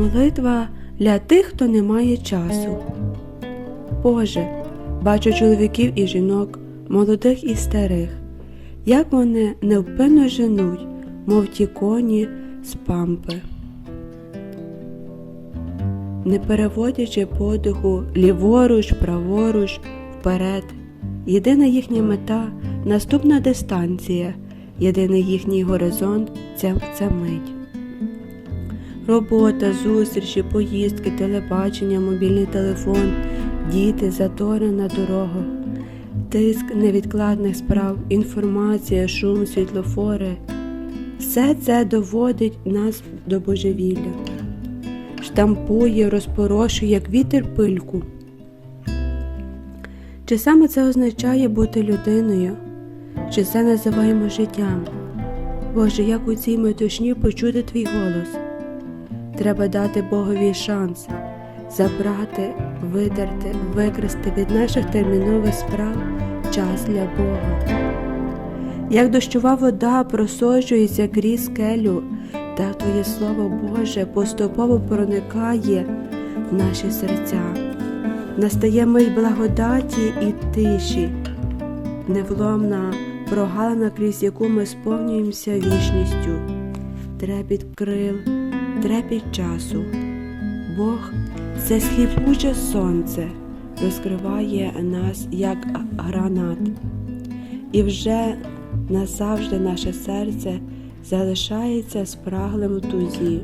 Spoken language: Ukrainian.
Молитва для тих, хто не має часу. Боже, бачу чоловіків і жінок, молодих і старих, як вони невпинно женуть, мов ті коні з пампи. Не переводячи подиху ліворуч, праворуч, вперед. Єдина їхня мета наступна дистанція, єдиний їхній горизонт це, це мить. Робота, зустрічі, поїздки, телебачення, мобільний телефон, діти, затори на дорогах, тиск невідкладних справ, інформація, шум, світлофори. Все це доводить нас до божевілля, штампує, розпорошує, як вітер пильку. Чи саме це означає бути людиною? Чи це називаємо життям? Боже, як у цій метушні почути твій голос? Треба дати Богові шанс забрати, видерти, викрасти від наших термінових справ час для Бога. Як дощова вода просочується крізь скелю, так Твоє Слово Боже поступово проникає в наші серця. Настає мить благодаті і тиші, невломна прогалина, крізь яку ми сповнюємося вічністю, трепіт крил, трепіт часу. Бог це сліпуче сонце, розкриває нас як гранат, і вже назавжди наше серце залишається спраглим у тузі.